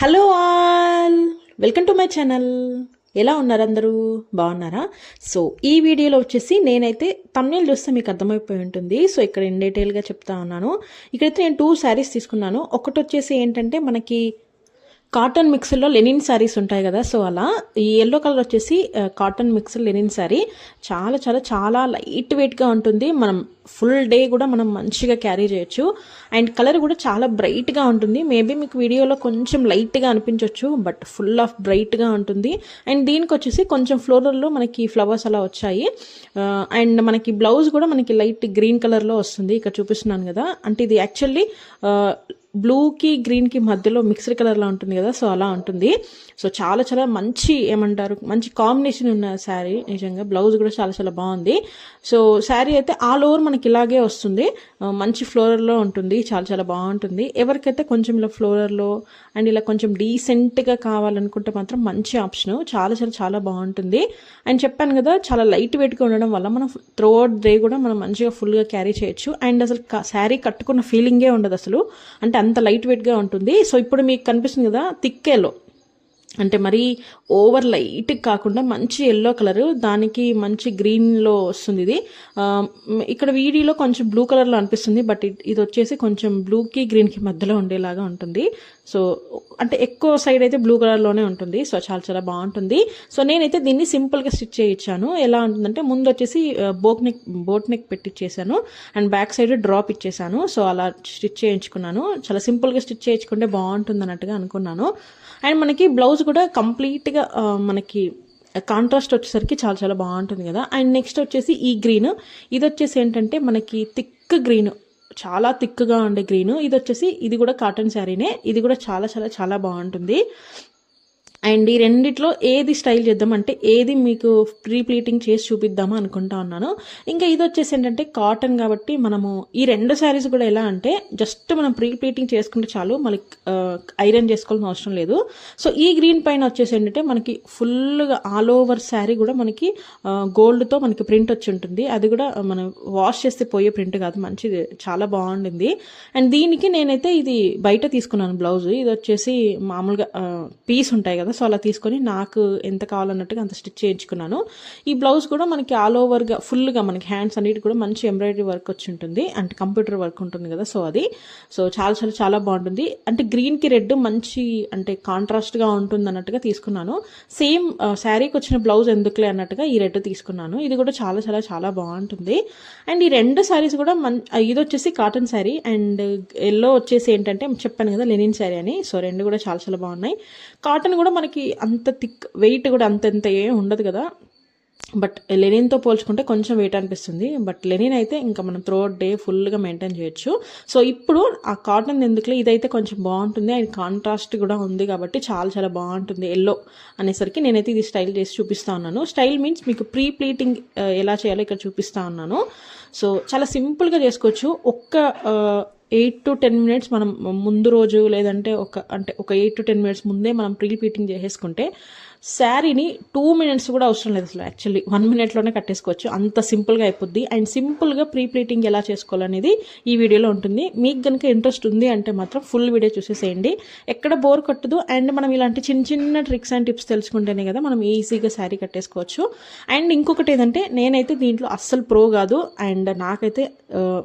Hello all welcome to my channel ఎలా ఉన్నారు అందరూ? బాగున్నారా? సో ఈ వీడియోలో వచ్చేసి నేనైతే తమ్నేలు చూస్తే మీకు అర్థమైపోయి ఉంటుంది. సో ఇక్కడ ఇన్ డీటెయిల్గా చెప్తా ఉన్నాను. ఇక్కడైతే నేను టూ శారీస్ తీసుకున్నాను. ఒకటి వచ్చేసి ఏంటంటే మనకి కాటన్ మిక్స్లో లెనిన్ శారీస్ ఉంటాయి కదా సో అలా ఈ ఎల్లో కలర్ వచ్చేసి కాటన్ మిక్స్ లెనిన్ శారీ చాలా చాలా చాలా లైట్ వెయిట్గా ఉంటుంది. మనం ఫుల్ డే కూడా మనం మంచిగా క్యారీ చేయొచ్చు. అండ్ కలర్ కూడా చాలా బ్రైట్గా ఉంటుంది. మేబీ మీకు వీడియోలో కొంచెం లైట్గా అనిపించవచ్చు బట్ ఫుల్ ఆఫ్ బ్రైట్గా ఉంటుంది. అండ్ దీనికి వచ్చేసి కొంచెం ఫ్లోరల్లో మనకి ఫ్లవర్స్ అలా వచ్చాయి. అండ్ మనకి బ్లౌజ్ కూడా మనకి లైట్ గ్రీన్ కలర్లో వస్తుంది. ఇక్కడ చూపిస్తున్నాను కదా. అంటే ఇది యాక్చువల్లీ బ్లూకి గ్రీన్కి మధ్యలో మిక్స్డ్ కలర్లో ఉంటుంది కదా సో అలా ఉంటుంది. సో చాలా చాలా మంచి ఏమంటారు మంచి కాంబినేషన్ ఉన్న శారీ నిజంగా బ్లౌజ్ కూడా చాలా చాలా బాగుంది. సో శారీ అయితే ఆల్ ఓవర్ మనకి ఇలాగే వస్తుంది. మంచి ఫ్లోరర్లో ఉంటుంది చాలా చాలా బాగుంటుంది. ఎవరికైతే కొంచెం ఇలా ఫ్లోరర్లో అండ్ ఇలా కొంచెం డీసెంట్గా కావాలనుకుంటే మాత్రం మంచి ఆప్షన్ చాలా చాలా చాలా బాగుంటుంది. అండ్ చెప్పాను కదా చాలా లైట్ వెయిట్గా ఉండడం వల్ల మనం త్రూ అవుట్ డే కూడా మనం మంచిగా ఫుల్గా క్యారీ చేయొచ్చు. అండ్ అసలు శారీ కట్టుకున్న ఫీలింగే ఉండదు అసలు. అంటే అంత లైట్ వెయిట్గా ఉంటుంది. సో ఇప్పుడు మీకు కనిపిస్తుంది కదా తిక్కేలో అంటే మరీ ఓవర్ లైట్ కాకుండా మంచి ఎల్లో కలరు దానికి మంచి గ్రీన్లో వస్తుంది ఇది. ఇక్కడ వీడియోలో కొంచెం బ్లూ కలర్లో అనిపిస్తుంది బట్ ఇది వచ్చేసి కొంచెం బ్లూకి గ్రీన్కి మధ్యలో ఉండేలాగా ఉంటుంది. సో అంటే ఎక్కువ సైడ్ అయితే బ్లూ కలర్లోనే ఉంటుంది. సో చాలా చాలా బాగుంటుంది. సో నేనైతే దీన్ని సింపుల్గా స్టిచ్ చేయించాను ఎలా ఉంటుందంటే ముందు వచ్చేసి బోక్ నెక్ బోట్ నెక్ పెట్టించేసాను అండ్ బ్యాక్ సైడ్ డ్రాప్ ఇచ్చేసాను. సో అలా స్టిచ్ చేయించుకున్నాను. చాలా సింపుల్గా స్టిచ్ చేయించుకుంటే బాగుంటుంది అన్నట్టుగా అనుకున్నాను. అండ్ మనకి బ్లౌజ్ కూడా కంప్లీట్గా మనకి కాంట్రాస్ట్ వచ్చేసరికి చాలా చాలా బాగుంటుంది కదా. అండ్ నెక్స్ట్ వచ్చేసి ఈ గ్రీన్. ఇది వచ్చేసి ఏంటంటే మనకి థిక్ గ్రీన్. చాలా థిక్గా ఉండే గ్రీన్ ఇది వచ్చేసి ఇది కూడా కాటన్ శారీనే ఇది కూడా చాలా చాలా చాలా బాగుంటుంది. అండ్ ఈ రెండిట్లో ఏది స్టైల్ చేద్దాం అంటే ఏది మీకు ప్రీ ప్లీటింగ్ చేసి చూపిద్దామా అనుకుంటా ఉన్నాను. ఇంకా ఇది వచ్చేసి ఏంటంటే కాటన్ కాబట్టి మనము ఈ రెండు శారీస్ కూడా ఎలా అంటే జస్ట్ మనం ప్రీ ప్లీటింగ్ చేసుకుంటే చాలు మళ్ళీ ఐరన్ చేసుకోవాల్సిన అవసరం లేదు. సో ఈ గ్రీన్ పైన వచ్చేసి ఏంటంటే మనకి ఫుల్గా ఆల్ ఓవర్ శారీ కూడా మనకి గోల్డ్తో మనకి ప్రింట్ వచ్చి ఉంటుంది. అది కూడా మనం వాష్ చేస్తే పోయే ప్రింట్ కాదు మంచిది చాలా బాగుండింది. అండ్ దీనికి నేనైతే ఇది బయట తీసుకున్నాను బ్లౌజ్. ఇది వచ్చేసి మామూలుగా పీస్ ఉంటాయి కదా సో అలా తీసుకొని నాకు ఎంత కావాలన్నట్టుగా అంత స్టిచ్ చేయించుకున్నాను. ఈ బ్లౌజ్ కూడా మనకి ఆల్ ఓవర్గా ఫుల్గా మనకి హ్యాండ్స్ అన్నిటి కూడా మంచి ఎంబ్రాయిడరీ వర్క్ వచ్చి ఉంటుంది అంటే కంప్యూటర్ వర్క్ ఉంటుంది కదా సో అది. సో చాలా చాలా చాలా బాగుంటుంది. అంటే గ్రీన్కి రెడ్ మంచి అంటే కాంట్రాస్ట్గా ఉంటుంది అన్నట్టుగా తీసుకున్నాను. సేమ్ శారీకి వచ్చిన బ్లౌజ్ ఎందుకులే అన్నట్టుగా ఈ రెడ్ తీసుకున్నాను. ఇది కూడా చాలా చాలా చాలా బాగుంటుంది. అండ్ ఈ రెండు శారీస్ కూడా మన్ ఇది వచ్చేసి కాటన్ శారీ అండ్ ఎల్లో వచ్చేసి ఏంటంటే చెప్పాను కదా లెనిన్ శారీ అని. సో రెండు కూడా చాలా చాలా బాగున్నాయి. కాటన్ కూడా మనకి అంత థిక్ వెయిట్ కూడా అంతంత ఏం ఉండదు కదా. బట్ లెనిన్తో పోల్చుకుంటే కొంచెం వెయిట్ అనిపిస్తుంది. బట్ లెనిన్ అయితే ఇంకా మనం త్రూ డే ఫుల్గా మెయింటైన్ చేయొచ్చు. సో ఇప్పుడు ఆ కాటన్ ఎందుకులే ఇదైతే కొంచెం బాగుంటుంది. అండ్ కాంట్రాస్ట్ కూడా ఉంది కాబట్టి చాలా చాలా బాగుంటుంది. ఎల్లో అనేసరికి నేనైతే ఇది స్టైల్ చేసి చూపిస్తా ఉన్నాను. స్టైల్ మీన్స్ మీకు ప్రీ ప్లీటింగ్ ఎలా చేయాలో ఇక్కడ చూపిస్తా ఉన్నాను. సో చాలా సింపుల్గా చేసుకోవచ్చు. ఒక్క ఎయిట్ టు టెన్ మినిట్స్ మనం ముందు రోజు లేదంటే ఒక అంటే ఒక ఎయిట్ టు టెన్ మినిట్స్ ముందే మనం ప్రీ పీటింగ్ చేసేసుకుంటే శారీని టూ మినిట్స్ కూడా అవసరం లేదు అసలు. యాక్చువల్లీ వన్ మినిట్లోనే కట్టేసుకోవచ్చు. అంత సింపుల్గా అయిపోద్ది. అండ్ సింపుల్గా ప్రీ ప్లీటింగ్ ఎలా చేసుకోవాలనేది ఈ వీడియోలో ఉంటుంది. మీకు కనుక ఇంట్రెస్ట్ ఉంది అంటే మాత్రం ఫుల్ వీడియో చూసేసేయండి. ఎక్కడ బోర్ కొట్టదు. అండ్ మనం ఇలాంటి చిన్న చిన్న ట్రిక్స్ అండ్ టిప్స్ తెలుసుకుంటేనే కదా మనం ఈజీగా శారీ కట్టేసుకోవచ్చు. అండ్ ఇంకొకటి ఏదంటే నేనైతే దీంట్లో అస్సలు ప్రో కాదు. అండ్ నాకైతే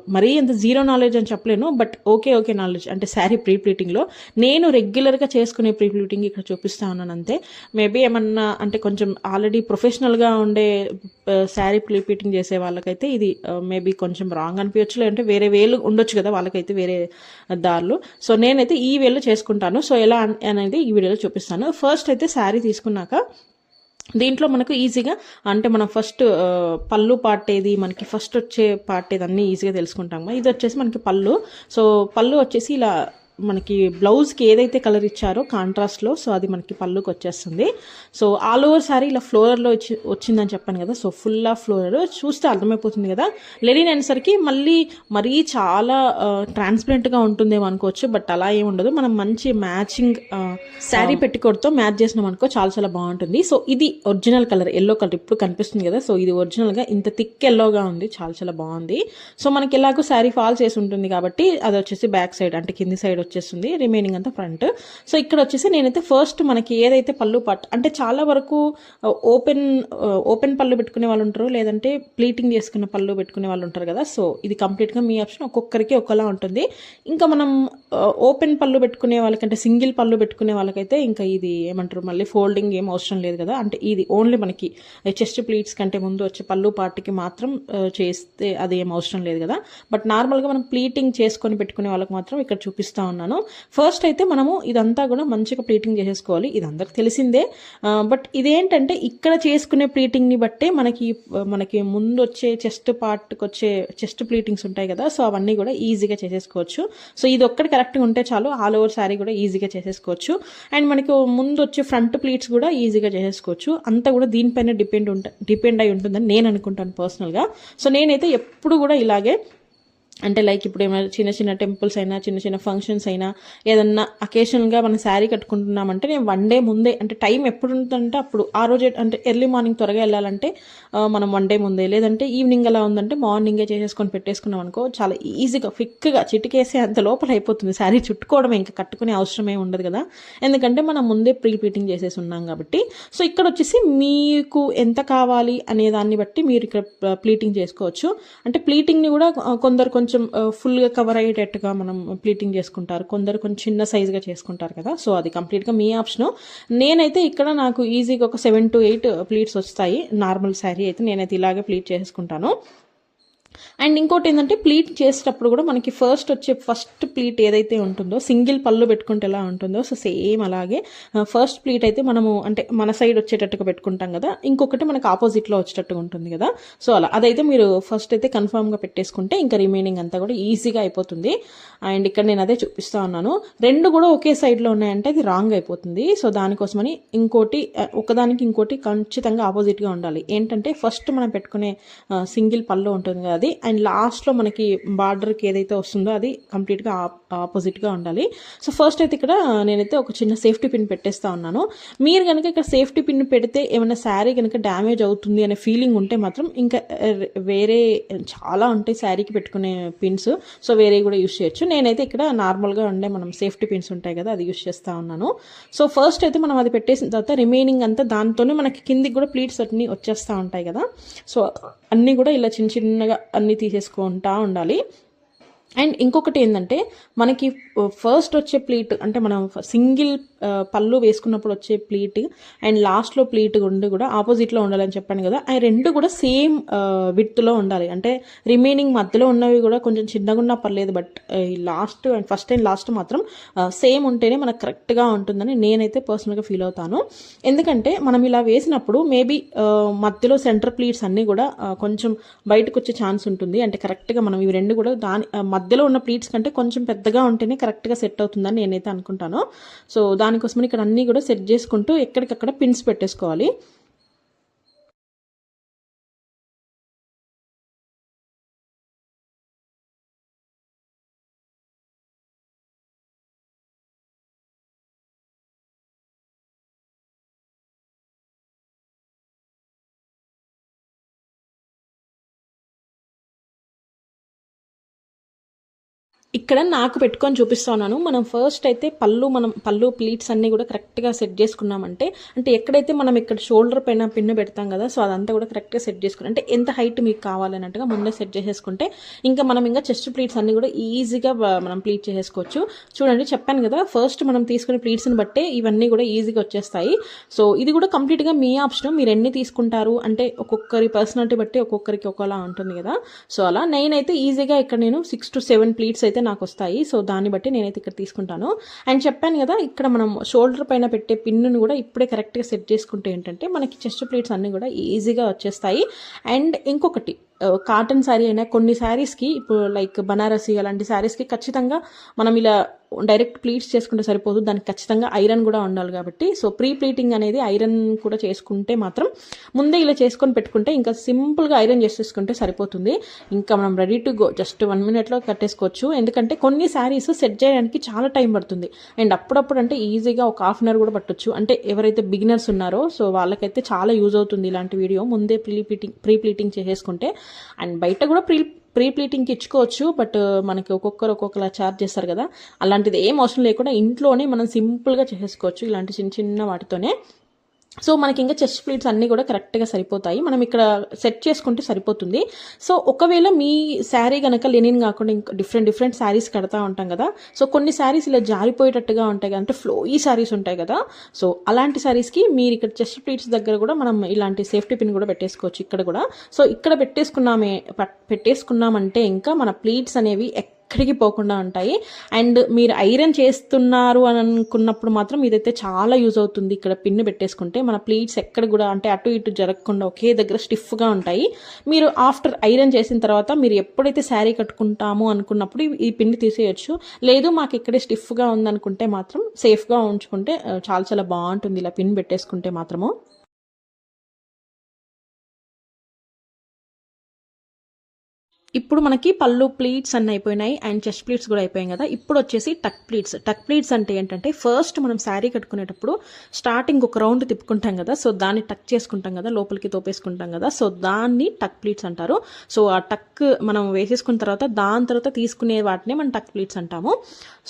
మరీ అంత జీరో నాలెడ్జ్ అని చెప్పలేను. బట్ ఓకే ఓకే నాలెడ్జ్ అంటే శారీ ప్రీ ప్లీటింగ్లో నేను రెగ్యులర్గా చేసుకునే ప్రీ ప్లీటింగ్ ఇక్కడ చూపిస్తా ఉన్నాను అంతే. మేబీ ఏమన్నా అంటే కొంచెం ఆల్రెడీ ప్రొఫెషనల్గా ఉండే శారీ ప్లీపీటింగ్ చేసే వాళ్ళకైతే ఇది మేబీ కొంచెం రాంగ్ అనిపించచ్చు లేదంటే వేరే వేలు ఉండొచ్చు కదా వాళ్ళకైతే వేరే దారులు. సో నేనైతే ఈ వేలు చేసుకుంటాను. సో ఎలా అనేది ఈ వీడియోలో చూపిస్తాను. ఫస్ట్ అయితే శారీ తీసుకున్నాక దీంట్లో మనకు ఈజీగా అంటే మనం ఫస్ట్ పళ్ళు పాటేది మనకి ఫస్ట్ వచ్చే పాటేది అన్నీ ఈజీగా తెలుసుకుంటాము ఇది వచ్చేసి మనకి పళ్ళు. సో పళ్ళు వచ్చేసి ఇలా మనకి బ్లౌజ్కి ఏదైతే కలర్ ఇచ్చారో కాంట్రాస్ట్లో సో అది మనకి పళ్ళుకి వచ్చేస్తుంది. సో ఆల్ ఓవర్ సారీ ఇలా ఫ్లోరర్లో వచ్చి వచ్చిందని చెప్పాను కదా సో ఫుల్ ఆఫ్ ఫ్లోరర్ చూస్తే అర్థమైపోతుంది కదా. లెనిన్ అనేసరికి మళ్ళీ మరీ చాలా ట్రాన్స్పరెంట్గా ఉంటుందేమో అనుకోవచ్చు బట్ అలా ఏమి ఉండదు. మనం మంచి మ్యాచింగ్ శారీ పెట్టికోడ్తో మ్యాచ్ చేసినాం అనుకో చాలా చాలా బాగుంటుంది. సో ఇది ఒరిజినల్ కలర్ ఎల్లో కలర్ ఇప్పుడు కనిపిస్తుంది కదా సో ఇది ఒరిజినల్గా ఇంత థిక్ ఎల్లోగా ఉంది చాలా చాలా బాగుంది. సో మనకి ఎలాగో శారీ ఫాల్ చేసి ఉంటుంది కాబట్టి అది వచ్చేసి బ్యాక్ సైడ్ అంటే కింది సైడ్ వచ్చేస్తుంది రిమైనింగ్ అంతా ఫ్రంట్ సో ఇక్కడ వచ్చేసి నేనైతే ఫస్ట్ మనకి ఏదైతే పళ్ళు పట్ అంటే చాలా వరకు uh, ఓపెన్ ఓపెన్ uh, పళ్ళు పెట్టుకునే వాళ్ళు ఉంటారు లేదంటే ప్లీటింగ్ చేసుకున్న పళ్ళు పెట్టుకునే వాళ్ళు ఉంటారు కదా. సో ఇది కంప్లీట్గా మీ ఆప్షన్ ఒక్కొక్కరికి ఒకలా ఉంటుంది. ఇంకా మనం uh, ఓపెన్ పళ్ళు పెట్టుకునే వాళ్ళకంటే సింగిల్ పళ్ళు పెట్టుకునే వాళ్ళకైతే ఇంకా ఇది ఏమంటారు మళ్ళీ ఫోల్డింగ్ ఏం అవసరం లేదు కదా. అంటే ఇది ఓన్లీ మనకి చెస్ట్ ప్లీట్స్ కంటే ముందు వచ్చే పళ్ళు పాటికి మాత్రం చేస్తే అది ఏం అవసరం లేదు కదా. బట్ నార్మల్గా మనం ప్లీటింగ్ చేసుకొని పెట్టుకునే వాళ్ళకి మాత్రం ఇక్కడ చూపిస్తా ఉన్నాను. ఫస్ట్ అయితే మనము ఇదంతా కూడా మంచిగా ప్లీటింగ్ చేసేసుకోవాలి. ఇది అందరికి తెలిసిందే. బట్ ఇదేంటంటే ఇక్కడ చేసుకునే ప్లీటింగ్ని బట్టే మనకి మనకి ముందు వచ్చే చెస్ట్ పార్ట్కి వచ్చే చెస్ట్ ప్లీటింగ్స్ ఉంటాయి కదా సో అవన్నీ కూడా ఈజీగా చేసేసుకోవచ్చు. సో ఇది ఒక్కటి కరెక్ట్గా ఉంటే చాలు ఆల్ ఓవర్ శారీ కూడా ఈజీగా చేసేసుకోవచ్చు. అండ్ మనకి ముందు వచ్చే ఫ్రంట్ ప్లీట్స్ కూడా ఈజీగా చేసేసుకోవచ్చు. అంతా కూడా దీనిపైన డిపెండ్ ఉంట డిపెండ్ అయి ఉంటుందని నేను అనుకుంటాను పర్సనల్గా సో నేనైతే ఎప్పుడు కూడా ఇలాగే అంటే లైక్ ఇప్పుడు ఏమైనా చిన్న చిన్న టెంపుల్స్ అయినా చిన్న చిన్న ఫంక్షన్స్ అయినా ఏదన్నా అకేషన్గా మనం శారీ కట్టుకుంటున్నామంటే నేను వన్ డే ముందే అంటే టైం ఎప్పుడు ఉంటుందంటే అప్పుడు. ఆ రోజు అంటే ఎర్లీ మార్నింగ్ త్వరగా వెళ్ళాలంటే మనం వన్ డే ముందే. లేదంటే ఈవినింగ్ ఎలా ఉందంటే మార్నింగే చేసేసుకొని పెట్టేసుకున్నాం అనుకో చాలా ఈజీగా ఫిక్గా చిటికేసే అంత లోపల అయిపోతుంది. శారీ చుట్టుకోవడం ఇంకా కట్టుకునే అవసరమే ఉండదు కదా. ఎందుకంటే మనం ముందే ప్రీ ప్లీటింగ్ చేసేసి ఉన్నాం కాబట్టి. సో ఇక్కడ వచ్చేసి మీకు ఎంత కావాలి అనే దాన్ని బట్టి మీరు ఇక్కడ ప్లీటింగ్ చేసుకోవచ్చు. అంటే ప్లీటింగ్ని కూడా కొందరు కొంచెం కొంచెం ఫుల్గా కవర్ అయ్యేటట్టుగా మనం ప్లీటింగ్ చేసుకుంటారు. కొందరు కొంచెం చిన్న సైజుగా చేసుకుంటారు కదా. సో అది కంప్లీట్గా మీ ఆప్షను నేనైతే ఇక్కడ నాకు ఈజీగా ఒక సెవెన్ టు ఎయిట్ ప్లీట్స్ వస్తాయి. నార్మల్ శారీ అయితే నేనైతే ఇలాగే ప్లీట్ చేసుకుంటాను. అండ్ ఇంకోటి ఏంటంటే ప్లీట్ చేసేటప్పుడు కూడా మనకి ఫస్ట్ వచ్చే ఫస్ట్ ప్లీట్ ఏదైతే ఉంటుందో సింగిల్ పళ్ళు పెట్టుకుంటే ఎలా ఉంటుందో సో సేమ్ అలాగే ఫస్ట్ ప్లీట్ అయితే మనము అంటే మన సైడ్ వచ్చేటట్టుగా పెట్టుకుంటాం కదా ఇంకొకటి మనకి ఆపోజిట్లో వచ్చేటట్టుగా ఉంటుంది కదా సో అలా. అదైతే మీరు ఫస్ట్ అయితే కన్ఫామ్గా పెట్టేసుకుంటే ఇంకా రిమైనింగ్ అంతా కూడా ఈజీగా అయిపోతుంది. అండ్ ఇక్కడ నేను అదే చూపిస్తా ఉన్నాను. రెండు కూడా ఒకే సైడ్లో ఉన్నాయంటే అది రాంగ్ అయిపోతుంది. సో దానికోసమని ఇంకోటి ఒకదానికి ఇంకోటి ఖచ్చితంగా ఆపోజిట్గా ఉండాలి. ఏంటంటే ఫస్ట్ మనం పెట్టుకునే సింగిల్ పళ్ళు ఉంటుంది కదా అది అండ్ లాస్ట్లో మనకి బార్డర్కి ఏదైతే వస్తుందో అది కంప్లీట్గా ఆపోజిట్గా ఉండాలి. సో ఫస్ట్ అయితే ఇక్కడ నేనైతే ఒక చిన్న సేఫ్టీ పిన్ పెట్టేస్తా ఉన్నాను. మీరు కనుక ఇక్కడ సేఫ్టీ పిన్ పెడితే ఏమైనా శారీ కనుక డ్యామేజ్ అవుతుంది అనే ఫీలింగ్ ఉంటే మాత్రం ఇంకా వేరే చాలా ఉంటాయి శారీకి పెట్టుకునే పిన్స్. సో వేరే కూడా యూస్ చేయొచ్చు. నేనైతే ఇక్కడ నార్మల్గా ఉండే మనం సేఫ్టీ పిన్స్ ఉంటాయి కదా అది యూస్ చేస్తూ ఉన్నాను. సో ఫస్ట్ అయితే మనం అది పెట్టేసిన తర్వాత రిమైనింగ్ అంతా దాంతోనే మనకి కిందికి కూడా ప్లీట్స్ అన్నీ వచ్చేస్తూ ఉంటాయి కదా. సో అన్నీ కూడా ఇలా చిన్న చిన్నగా అన్ని తీసేసుకుంటా ఉండాలి. అండ్ ఇంకొకటి ఏంటంటే మనకి uh, ఫస్ట్ వచ్చే ప్లేట్ అంటే మనం సింగిల్ పళ్ళు వేసుకున్నప్పుడు వచ్చే ప్లీట్ అండ్ లాస్ట్లో ప్లీట్ ఉండి కూడా ఆపోజిట్లో ఉండాలని చెప్పాను కదా. ఆ రెండు కూడా సేమ్ విత్లో ఉండాలి. అంటే రిమైనింగ్ మధ్యలో ఉన్నవి కూడా కొంచెం చిన్నగా ఉన్నా పర్లేదు బట్ ఈ last and first and last మాత్రం సేమ్ ఉంటేనే మనకు కరెక్ట్గా ఉంటుందని నేనైతే పర్సనల్గా ఫీల్ అవుతాను. ఎందుకంటే మనం ఇలా వేసినప్పుడు మేబీ మధ్యలో సెంటర్ ప్లీట్స్ అన్నీ కూడా కొంచెం బయటకు వచ్చే ఛాన్స్ ఉంటుంది. అంటే కరెక్ట్గా మనం ఇవి రెండు కూడా దాని మధ్యలో ఉన్న ప్లీట్స్ కంటే కొంచెం పెద్దగా ఉంటేనే కరెక్ట్గా సెట్ అవుతుందని నేనైతే అనుకుంటాను. సో దాని దానికోసమని ఇక్కడ అన్నీ కూడా సెట్ చేసుకుంటూ ఎక్కడికక్కడ పిన్స్ పెట్టేసుకోవాలి. ఇక్కడ నాకు పెట్టుకొని చూపిస్తా ఉన్నాను మనం ఫస్ట్ అయితే పళ్ళు మనం పళ్ళు ప్లీట్స్ అన్నీ కూడా కరెక్ట్గా సెట్ చేసుకున్నామంటే అంటే ఎక్కడైతే మనం ఇక్కడ షోల్డర్ పైన పిన్ను పెడతాం కదా సో అదంతా కూడా కరెక్ట్గా సెట్ చేసుకుని అంటే ఎంత హైట్ మీకు కావాలన్నట్టుగా ముందే సెట్ చేసేసుకుంటే ఇంకా మనం ఇంకా చెస్ట్ ప్లీట్స్ అన్నీ కూడా ఈజీగా మనం ప్లీట్ చేసేసుకోవచ్చు. చూడండి చెప్పాను కదా ఫస్ట్ మనం తీసుకునే ప్లీట్స్ని బట్టే ఇవన్నీ కూడా ఈజీగా వచ్చేస్తాయి. సో ఇది కూడా కంప్లీట్గా మీ ఆప్షన్ మీరు ఎన్ని తీసుకుంటారు అంటే ఒక్కొక్కరి పర్సనాలిటీ బట్టి ఒక్కొక్కరికి ఒకలా ఉంటుంది కదా. సో అలా నేనైతే ఈజీగా ఇక్కడ నేను సిక్స్ టు సెవెన్ ప్లీట్స్ అయితే నాకు వస్తాయి సో దాన్ని బట్టి నేనైతే ఇక్కడ తీసుకుంటాను. అండ్ చెప్పాను కదా ఇక్కడ మనం షోల్డర్ పైన పెట్టే పిన్ను కూడా ఇప్పుడే కరెక్ట్గా సెట్ చేసుకుంటే ఏంటంటే మనకి చెస్ట్ ప్లేట్స్ అన్నీ కూడా ఈజీగా వచ్చేస్తాయి. అండ్ ఇంకొకటి కాటన్ శారీ అయినా కొన్ని శారీస్కి ఇప్పుడు లైక్ బనారసి అలాంటి శారీస్కి ఖచ్చితంగా మనం ఇలా డైరెక్ట్ ప్లీట్స్ చేసుకుంటే సరిపోదు. దానికి ఖచ్చితంగా ఐరన్ కూడా ఉండాలి కాబట్టి. సో ప్రీ ప్లీటింగ్ అనేది ఐరన్ కూడా చేసుకుంటే మాత్రం ముందే ఇలా చేసుకొని పెట్టుకుంటే ఇంకా సింపుల్గా ఐరన్ చేసేసుకుంటే సరిపోతుంది. ఇంకా మనం ready to go just one మినిట్లో కట్టేసుకోవచ్చు. ఎందుకంటే కొన్ని శారీస్ సెట్ చేయడానికి చాలా టైం పడుతుంది. అండ్ అప్పుడప్పుడు అంటే ఈజీగా ఒక హాఫ్ అన్ అవర్ కూడా పట్టొచ్చు. అంటే ఎవరైతే బిగినర్స్ ఉన్నారో సో వాళ్ళకైతే చాలా యూజ్ అవుతుంది ఇలాంటి వీడియో ముందే ప్రీ ప్లీటింగ్ ప్రీ ప్లీటింగ్ చేసేసుకుంటే అండ్ బయట కూడా ప్రీ ప్రీ ప్లీటింగ్కి ఇచ్చుకోవచ్చు బట్ uh, మనకి ఒక్కొక్కరు ఒక్కొక్కలా ఛార్జ్ చేస్తారు కదా. అలాంటిది ఏం అవసరం లేకుండా ఇంట్లోనే మనం సింపుల్గా చేసేసుకోవచ్చు. ఇలాంటి చిన్న చిన్న వాటితోనే సో మనకి ఇంకా చెస్ట్ ప్లేట్స్ అన్నీ కూడా కరెక్ట్గా సరిపోతాయి. మనం ఇక్కడ సెట్ చేసుకుంటే సరిపోతుంది. సో ఒకవేళ మీ శారీ కనుక లెనిన్ కాకుండా ఇంకా డిఫరెంట్ డిఫరెంట్ శారీస్ కడతా ఉంటాం కదా సో కొన్ని శారీస్ ఇలా జారిపోయేటట్టుగా ఉంటాయి కదా అంటే ఫ్లోయీ శారీస్ ఉంటాయి కదా సో అలాంటి శారీస్కి మీరు ఇక్కడ చెస్ట్ ప్లేట్స్ దగ్గర కూడా మనం ఇలాంటి సేఫ్టీ పిన్ కూడా పెట్టేసుకోవచ్చు ఇక్కడ కూడా. సో ఇక్కడ పెట్టేసుకున్నామే పట్- పెట్టేసుకున్నామంటే ఇంకా మన ప్లీట్స్ అనేవి ఎక్కడికి పోకుండా ఉంటాయి. అండ్ మీరు ఐరన్ చేస్తున్నారు అని అనుకున్నప్పుడు మాత్రం ఇదైతే చాలా యూజ్ అవుతుంది. ఇక్కడ పిన్ పెట్టేసుకుంటే మన ప్లీట్స్ ఎక్కడ కూడా అంటే అటు ఇటు జరగకుండా ఒకే దగ్గర స్టిఫ్గా ఉంటాయి. మీరు ఆఫ్టర్ ఐరన్ చేసిన తర్వాత మీరు ఎప్పుడైతే శారీ కట్టుకుంటాము అనుకున్నప్పుడు ఈ- పిన్ని తీసేయచ్చు. లేదు మాకు ఇక్కడే స్టిఫ్గా ఉందనుకుంటే మాత్రం సేఫ్గా ఉంచుకుంటే చాలా చాలా బాగుంటుంది ఇలా పిన్ పెట్టేసుకుంటే మాత్రము. ఇప్పుడు మనకి పళ్ళు ప్లీట్స్ అన్నీ అయిపోయినాయి అండ్ చెస్ట్ ప్లీట్స్ కూడా అయిపోయాయి కదా. ఇప్పుడు వచ్చేసి టక్ ప్లీట్స్ టక్ ప్లీట్స్ అంటే ఏంటంటే ఫస్ట్ మనం శారీ కట్టుకునేటప్పుడు స్టార్టింగ్ ఒక రౌండ్ తిప్పుకుంటాం కదా. సో దాన్ని టక్ చేసుకుంటాం కదా. లోపలికి తోపేసుకుంటాం కదా. సో దాన్ని టక్ ప్లీట్స్ అంటారు. సో ఆ టక్ మనం వేసేసుకున్న తర్వాత దాని తర్వాత తీసుకునే వాటిని మనం టక్ ప్లీట్స్ అంటాము.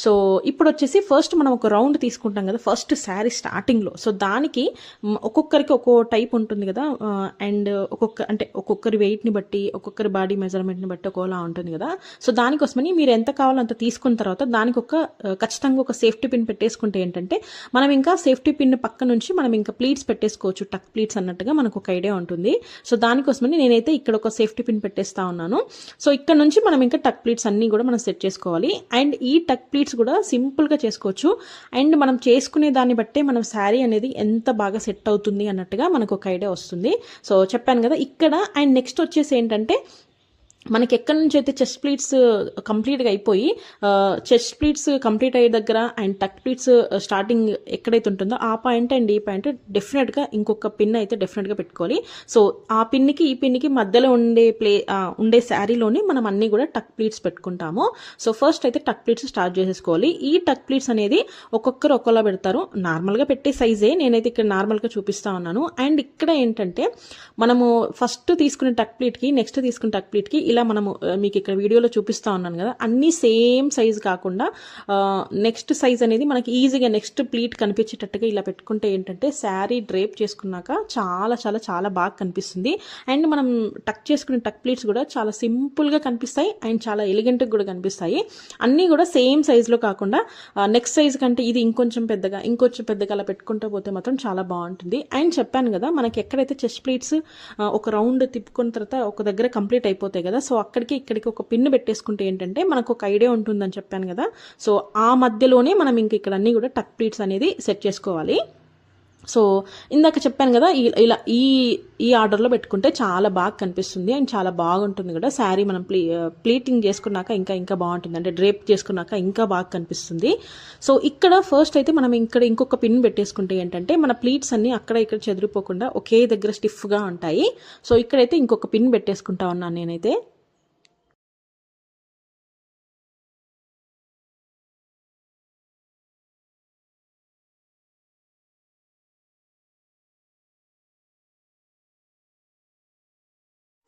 సో ఇప్పుడు వచ్చేసి ఫస్ట్ మనం ఒక రౌండ్ తీసుకుంటాం కదా. ఫస్ట్ శారీ స్టార్టింగ్లో సో దానికి ఒక్కొక్కరికి ఒక్కో టైప్ ఉంటుంది కదా. Uh, అండ్ ఒక్కొక్క అంటే ఒక్కొక్కరి వెయిట్ని బట్టి ఒక్కొక్కరి బాడీ మెజర్మెంట్ని బట్టి ఒక్కోలా ఉంటుంది కదా. సో దానికోసమని మీరు ఎంత కావాలో అంత తీసుకున్న తర్వాత దానికి ఒక ఖచ్చితంగా ఒక సేఫ్టీ పిన్ పెట్టేసుకుంటే ఏంటంటే మనం ఇంకా సేఫ్టీ పిన్ పక్క నుంచి మనం ఇంకా ప్లీట్స్ పెట్టేసుకోవచ్చు. టక్ ప్లీట్స్ అన్నట్టుగా మనకు ఒక ఐడియా ఉంటుంది. సో దానికోసమని నేనైతే ఇక్కడ ఒక సేఫ్టీ పిన్ పెట్టేస్తా ఉన్నాను. సో ఇక్కడ నుంచి మనం ఇంకా టక్ ప్లీట్స్ అన్నీ కూడా మనం సెట్ చేసుకోవాలి. అండ్ ఈ టక్ ప్లీట్స్ కూడా సింపుల్గా చేసుకోవచ్చు. అండ్ మనం చేసుకునే దాన్ని బట్టే మనం శారీ అనేది ఎంత బాగా సెట్ అవుతుంది అన్నట్టుగా మనకు ఒక ఐడియా వస్తుంది. సో చెప్పాను కదా ఇక్కడ అండ్ నెక్స్ట్ వచ్చేసి ఏంటంటే మనకి ఎక్కడి నుంచి అయితే చెస్ట్ ప్లీట్స్ uh, కంప్లీట్గా అయిపోయి uh, చెస్ట్ ప్లీట్స్ కంప్లీట్ అయ్యే దగ్గర అండ్ టక్ ప్లీట్స్ uh, స్టార్టింగ్ ఎక్కడైతే ఉంటుందో ఆ పాయింట్ అండ్ ఈ పాయింట్ డెఫినెట్గా ఇంకొక పిన్ అయితే డెఫినెట్గా పెట్టుకోవాలి. సో ఆ పిన్నికి ఈ పిన్నికి మధ్యలో ఉండే ప్లే ఉండే శారీలోనే మనం అన్నీ కూడా టక్ ప్లీట్స్ పెట్టుకుంటాము. సో ఫస్ట్ అయితే టక్ ప్లీట్స్ స్టార్ట్ చేసేసుకోవాలి. ఈ టక్ ప్లీట్స్ అనేది ఒక్కొక్కరు ఒక్కోలా పెడతారు. నార్మల్గా పెట్టే సైజే నేనైతే ఇక్కడ నార్మల్గా చూపిస్తా ఉన్నాను. అండ్ ఇక్కడ ఏంటంటే మనము ఫస్ట్ తీసుకునే టక్ ప్లీట్కి నెక్స్ట్ తీసుకునే టక్ ప్లీట్కి ఇలా మనము మీకు ఇక్కడ వీడియోలో చూపిస్తూ ఉన్నాను కదా. అన్నీ సేమ్ సైజ్ కాకుండా నెక్స్ట్ సైజ్ అనేది మనకి ఈజీగా నెక్స్ట్ ప్లీట్ కనిపించేటట్టుగా ఇలా పెట్టుకుంటే ఏంటంటే శారీ డ్రేప్ చేసుకున్నాక చాలా చాలా చాలా బాగా కనిపిస్తుంది. అండ్ మనం టక్ చేసుకునే టక్ ప్లీట్స్ కూడా చాలా సింపుల్గా కనిపిస్తాయి. అండ్ చాలా ఎలిగెంట్గా కూడా కనిపిస్తాయి. అన్నీ కూడా సేమ్ సైజులో కాకుండా నెక్స్ట్ సైజ్ కంటే ఇది ఇంకొంచెం పెద్దగా ఇంకొంచెం పెద్దగా అలా పెట్టుకుంటూ పోతే మాత్రం చాలా బాగుంటుంది. అండ్ చెప్పాను కదా మనకి ఎక్కడైతే చెస్ట్ ప్లీట్స్ ఒక రౌండ్ తిప్పుకున్న తర్వాత ఒక దగ్గర కంప్లీట్ అయిపోతాయి కదా సో అక్కడికి ఇక్కడికి ఒక పిన్ పెట్టేసుకుంటే ఏంటంటే మనకు ఒక ఐడియా ఉంటుందని చెప్పాను కదా. సో ఆ మధ్యలోనే మనం ఇంక ఇక్కడ అన్ని కూడా టక్ ప్లీట్స్ అనేది సెట్ చేసుకోవాలి. సో ఇందాక చెప్పాను కదా ఇలా ఈ ఈ ఆర్డర్లో పెట్టుకుంటే చాలా బాగా కనిపిస్తుంది అండ్ చాలా బాగుంటుంది కూడా శారీ మనం ప్లీ ప్లీటింగ్ చేసుకున్నాక ఇంకా ఇంకా బాగుంటుంది. అంటే డ్రేప్ చేసుకున్నాక ఇంకా బాగా కనిపిస్తుంది. సో ఇక్కడ ఫస్ట్ అయితే మనం ఇక్కడ ఇంకొక పిన్ పెట్టేసుకుంటే ఏంటంటే మన ప్లీట్స్ అన్ని అక్కడ ఇక్కడ చెదిరిపోకుండా ఒకే దగ్గర స్టిఫ్గా ఉంటాయి. సో ఇక్కడైతే ఇంకొక పిన్ పెట్టేసుకుంటా ఉన్నాను నేనైతే.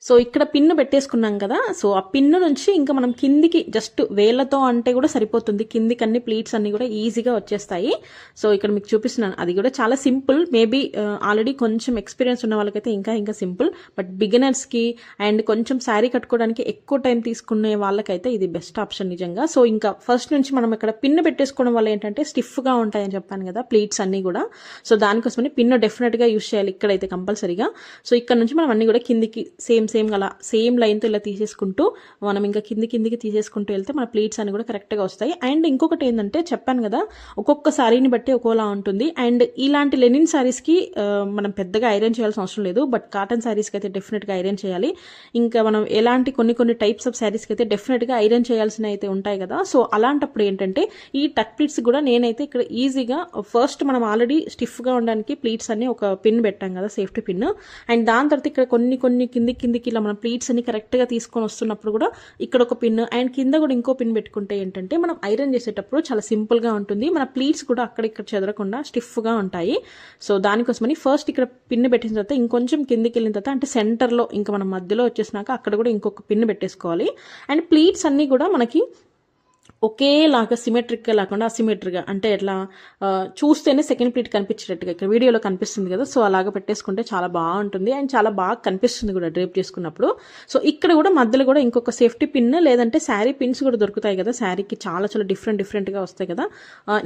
సో ఇక్కడ పిన్ను పెట్టేసుకున్నాం కదా సో ఆ పిన్ను నుంచి ఇంకా మనం కిందికి జస్ట్ వేళ్ళతో అంటే కూడా సరిపోతుంది. కిందికి అన్ని ప్లీట్స్ అన్ని కూడా ఈజీగా వచ్చేస్తాయి. సో ఇక్కడ మీకు చూపిస్తున్నాను. అది కూడా చాలా సింపుల్ మేబీ ఆల్రెడీ కొంచెం ఎక్స్పీరియన్స్ ఉన్న వాళ్ళకైతే ఇంకా ఇంకా సింపుల్ బట్ బిగినర్స్కి అండ్ కొంచెం శారీ కట్టుకోవడానికి ఎక్కువ టైం తీసుకునే వాళ్ళకైతే ఇది బెస్ట్ ఆప్షన్ నిజంగా. సో ఇంకా ఫస్ట్ నుంచి మనం ఇక్కడ పిన్ను పెట్టేసుకోవడం వల్ల ఏంటంటే స్టిఫ్గా ఉంటాయని చెప్పాను కదా ప్లీట్స్ అన్నీ కూడా. సో దానికోసమని పిన్ను డెఫినెట్గా యూస్ చేయాలి ఇక్కడైతే కంపల్సరీగా. సో ఇక్కడ నుంచి మనం అన్ని కూడా కిందికి సేమ్ సేమ్ అలా సేమ్ లైన్తో ఇలా తీసేసుకుంటూ మనం ఇంకా కింది కిందికి తీసేసుకుంటూ వెళ్తే మన ప్లీట్స్ అన్ని కూడా కరెక్ట్గా వస్తాయి. అండ్ ఇంకొకటి ఏంటంటే చెప్పాను కదా ఒక్కొక్క శారీని బట్టి ఒక్కోలా ఉంటుంది. అండ్ ఇలాంటి లెనిన్ శారీస్కి మనం పెద్దగా ఐరన్ చేయాల్సిన అవసరం లేదు. బట్ కాటన్ శారీస్కి అయితే డెఫినెట్గా ఐరన్ చేయాలి. ఇంకా మనం ఎలాంటి కొన్ని కొన్ని టైప్స్ ఆఫ్ శారీస్కి అయితే డెఫినెట్గా ఐరన్ చేయాల్సిన అయితే ఉంటాయి కదా. సో అలాంటప్పుడు ఏంటంటే ఈ టక్ ప్లీట్స్ కూడా నేనైతే ఇక్కడ ఈజీగా ఫస్ట్ మనం ఆల్రెడీ స్టిఫ్గా ఉండడానికి ప్లీట్స్ అన్ని ఒక పిన్ పెట్టాం కదా సేఫ్టీ పిన్ అండ్ దాని తర్వాత ఇక్కడ కొన్ని కొన్ని కింది కింది కిందికి ఇలా మన ప్లీట్స్ అన్ని కరెక్ట్గా తీసుకొని వస్తున్నప్పుడు కూడా ఇక్కడ ఒక పిన్ అండ్ కింద కూడా ఇంకో పిన్ పెట్టుకుంటే ఏంటంటే మనం ఐరన్ చేసేటప్పుడు చాలా సింపుల్గా ఉంటుంది. మన ప్లీట్స్ కూడా అక్కడ ఇక్కడ చెదరకుండా స్టిఫ్గా ఉంటాయి. సో దానికోసమని ఫస్ట్ ఇక్కడ పిన్ పెట్టిన తర్వాత ఇంకొంచెం కిందికి వెళ్ళిన తర్వాత అంటే సెంటర్లో ఇంకా మనం మధ్యలో వచ్చేసినాక అక్కడ కూడా ఇంకొక పిన్ పెట్టేసుకోవాలి. అండ్ ప్లీట్స్ అన్నీ కూడా మనకి ఒకేలాగా సిమెట్రిక్గా లేకుండా అసిమెట్రిక్గా అంటే ఎట్లా చూస్తేనే సెకండ్ ప్లీట్ కనిపించేటట్టుగా ఇక్కడ వీడియోలో కనిపిస్తుంది కదా సో అలాగా పెట్టేసుకుంటే చాలా బాగుంటుంది. అండ్ చాలా బాగా కనిపిస్తుంది కూడా డ్రేప్ చేసుకున్నప్పుడు. సో ఇక్కడ కూడా మధ్యలో కూడా ఇంకొక సేఫ్టీ పిన్ లేదంటే శారీ పిన్స్ కూడా దొరుకుతాయి కదా శారీకి చాలా చాలా డిఫరెంట్ డిఫరెంట్గా వస్తాయి కదా.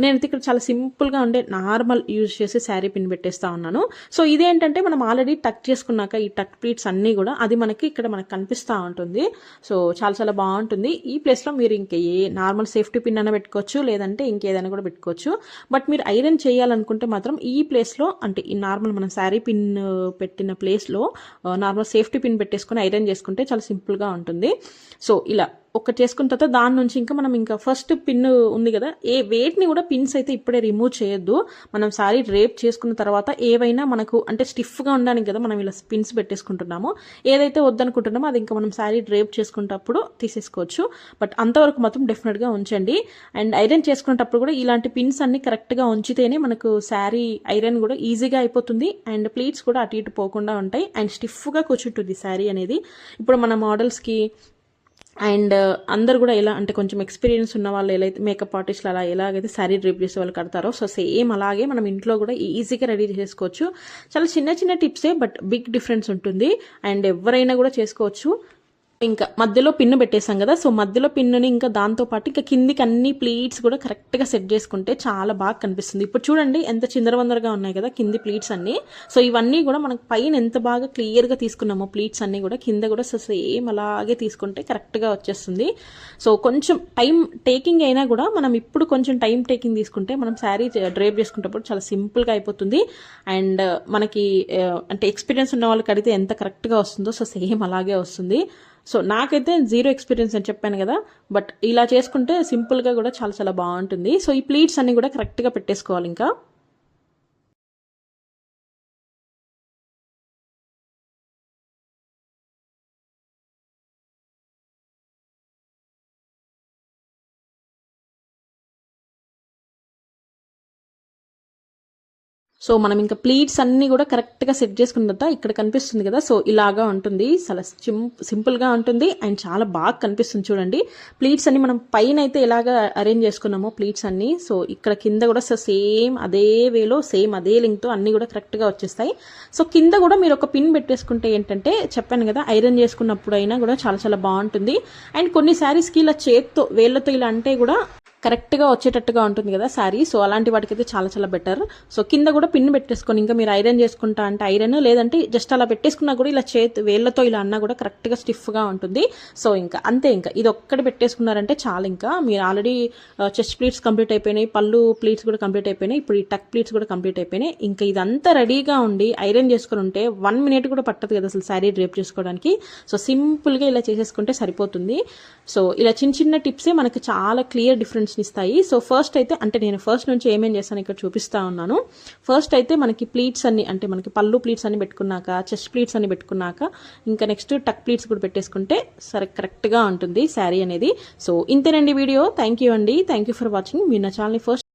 నేనైతే ఇక్కడ చాలా సింపుల్గా ఉండే నార్మల్ యూజ్ చేసి శారీ పిన్ పెట్టేస్తా ఉన్నాను. సో ఇదేంటంటే మనం ఆల్రెడీ టక్ చేసుకున్నాక ఈ టక్ ప్లీట్స్ అన్నీ కూడా అది మనకి ఇక్కడ మనకు కనిపిస్తూ ఉంటుంది. సో చాలా చాలా బాగుంటుంది. ఈ ప్లేస్లో మీరు ఇంకా ఏ నార్మల్ సేఫ్టీ పిన్ అయినా పెట్టుకోవచ్చు లేదంటే ఇంకేదైనా కూడా పెట్టుకోవచ్చు. బట్ మీరు ఐరన్ చేయాలనుకుంటే మాత్రం ఈ ప్లేస్లో అంటే ఈ నార్మల్ మనం శారీ పిన్ uh, పెట్టిన ప్లేస్లో నార్మల్ సేఫ్టీ పిన్ పెట్టేసుకొని ఐరన్ చేసుకుంటే చాలా సింపుల్గా ఉంటుంది. సో ఇలా ఒకటి చేసుకున్న తర్వాత దాని నుంచి ఇంకా మనం ఇంకా ఫస్ట్ పిన్ ఉంది కదా ఏ వేటిని కూడా పిన్స్ అయితే ఇప్పుడే రిమూవ్ చేయొద్దు. మనం శారీ రేప్ చేసుకున్న తర్వాత ఏవైనా మనకు అంటే స్టిఫ్గా ఉండడానికి కదా మనం ఇలా పిన్స్ పెట్టేసుకుంటున్నాము. ఏదైతే వద్దనుకుంటున్నామో అది ఇంకా మనం శారీ డ్రేప్ చేసుకునేటప్పుడు తీసేసుకోవచ్చు. బట్ అంతవరకు మాత్రం డెఫినెట్గా ఉంచండి. అండ్ ఐరన్ చేసుకునేటప్పుడు కూడా ఇలాంటి పిన్స్ అన్ని కరెక్ట్గా ఉంచితేనే మనకు శారీ ఐరన్ కూడా ఈజీగా అయిపోతుంది. అండ్ ప్లీట్స్ కూడా అటు ఇటు పోకుండా ఉంటాయి. అండ్ స్టిఫ్గా కూర్చుంటుంది శారీ అనేది. ఇప్పుడు మన మోడల్స్కి అండ్ uh, అందరు కూడా ఎలా అంటే కొంచెం ఎక్స్పీరియన్స్ ఉన్న వాళ్ళు ఎలా అయితే మేకప్ ఆర్టిస్ట్లు అలా ఎలాగైతే శారీ డ్రిప్ చేసే వాళ్ళు కడతారో సో సేమ్ అలాగే మనం ఇంట్లో కూడా ఈజీగా రెడీ చేసుకోవచ్చు. చాలా చిన్న చిన్న టిప్సే బట్ బిగ్ డిఫరెన్స్ ఉంటుంది. అండ్ ఎవరైనా కూడా చేసుకోవచ్చు. ఇంకా మధ్యలో పిన్ను పెట్టేసాం కదా సో మధ్యలో పిన్నుని ఇంకా దాంతో పాటు ఇంకా కిందికి అన్ని ప్లీట్స్ కూడా కరెక్ట్గా సెట్ చేసుకుంటే చాలా బాగా కనిపిస్తుంది. ఇప్పుడు చూడండి ఎంత చిందరవందరగా ఉన్నాయి కదా కింది ప్లీట్స్ అన్ని. సో ఇవన్నీ కూడా మనకు పైన ఎంత బాగా క్లియర్గా తీసుకున్నామో ప్లీట్స్ అన్నీ కూడా కింద కూడా సేమ్ అలాగే తీసుకుంటే కరెక్ట్గా వచ్చేస్తుంది. సో కొంచెం టైం టేకింగ్ అయినా కూడా మనం ఇప్పుడు కొంచెం టైం టేకింగ్ తీసుకుంటే మనం శారీ డ్రేప్ చేసుకునేటప్పుడు చాలా సింపుల్గా అయిపోతుంది. అండ్ మనకి అంటే ఎక్స్పీరియన్స్ ఉన్న వాళ్ళకి అడిగితే ఎంత కరెక్ట్గా వస్తుందో సో సేమ్ అలాగే వస్తుంది. సో నాకైతే జీరో ఎక్స్పీరియన్స్ అని చెప్పాను కదా బట్ ఇలా చేసుకుంటే సింపుల్గా కూడా చాలా చాలా బాగుంటుంది. సో ఈ ప్లీట్స్ అన్నీ కూడా కరెక్ట్గా పెట్టేసుకోవాలి ఇంకా. సో మనం ఇంకా ప్లీట్స్ అన్ని కూడా కరెక్ట్గా సెట్ చేసుకున్న తర్వాత ఇక్కడ కనిపిస్తుంది కదా సో ఇలాగా ఉంటుంది. చాలా సిం సింపుల్గా ఉంటుంది అండ్ చాలా బాగా కనిపిస్తుంది చూడండి. ప్లీట్స్ అన్ని మనం పైన అయితే ఎలాగ అరేంజ్ చేసుకున్నామో ప్లీట్స్ అన్ని సో ఇక్కడ కింద కూడా సేమ్ అదే వేలో సేమ్ అదే లింక్తో అన్ని కూడా కరెక్ట్గా వచ్చేస్తాయి. సో కింద కూడా మీరు ఒక పిన్ పెట్టేసుకుంటే ఏంటంటే చెప్పాను కదా ఐరన్ చేసుకున్నప్పుడు అయినా కూడా చాలా చాలా బాగుంటుంది. అండ్ కొన్ని శారీస్కి ఇలా చేత్తో వేళ్ళతో ఇలా అంటే కూడా కరెక్ట్గా వచ్చేటట్టుగా ఉంటుంది కదా శారీ. సో అలాంటి వాటికైతే చాలా చాలా బెటర్. సో కింద కూడా పిన్ పెట్టేసుకొని ఇంకా మీరు ఐరన్ చేసుకుంటా అంటే ఐరన్ లేదంటే జస్ట్ అలా పెట్టేసుకున్నా కూడా ఇలా చేతి వేళ్ళతో ఇలా అన్నా కూడా కరెక్ట్గా స్టిఫ్గా ఉంటుంది. సో ఇంకా అంతే ఇంకా. ఇది ఒక్కటి పెట్టేసుకున్నారంటే చాలా ఇంకా. మీరు ఆల్రెడీ చెస్ట్ ప్లీట్స్ కంప్లీట్ అయిపోయినాయి పళ్ళు ప్లీట్స్ కూడా కంప్లీట్ అయిపోయినాయి ఇప్పుడు ఈ టక్ ప్లీట్స్ కూడా కంప్లీట్ అయిపోయినాయి. ఇంకా ఇదంతా రెడీగా ఉండి ఐరన్ చేసుకుని ఉంటే వన్ మినిట్ కూడా పట్టదు కదా అసలు శారీ డ్రేప్ చేసుకోవడానికి. సో సింపుల్గా ఇలా చేసేసుకుంటే సరిపోతుంది. సో ఇలా చిన్న చిన్న టిప్సే మనకి చాలా క్లియర్ డిఫరెన్స్ని ఇస్తాయి సో ఫస్ట్ అయితే అంటే నేను ఫస్ట్ నుంచి ఏమేం చేస్తాను ఇక్కడ చూపిస్తా ఉన్నాను. ఫస్ట్ అయితే మనకి ప్లీట్స్ అన్ని అంటే మనకి పళ్ళు ప్లీట్స్ అన్ని పెట్టుకున్నాక చెస్ట్ ప్లీట్స్ అన్ని పెట్టుకున్నాక ఇంకా నెక్స్ట్ టక్ ప్లీట్స్ కూడా పెట్టేసుకుంటే సరే కరెక్ట్గా ఉంటుంది శారీ అనేది. సో ఇంతేనండి వీడియో. థ్యాంక్ యూ అండి. థ్యాంక్ యూ ఫర్ వాచింగ్ మీరు నా ఛానల్ని ఫస్ట్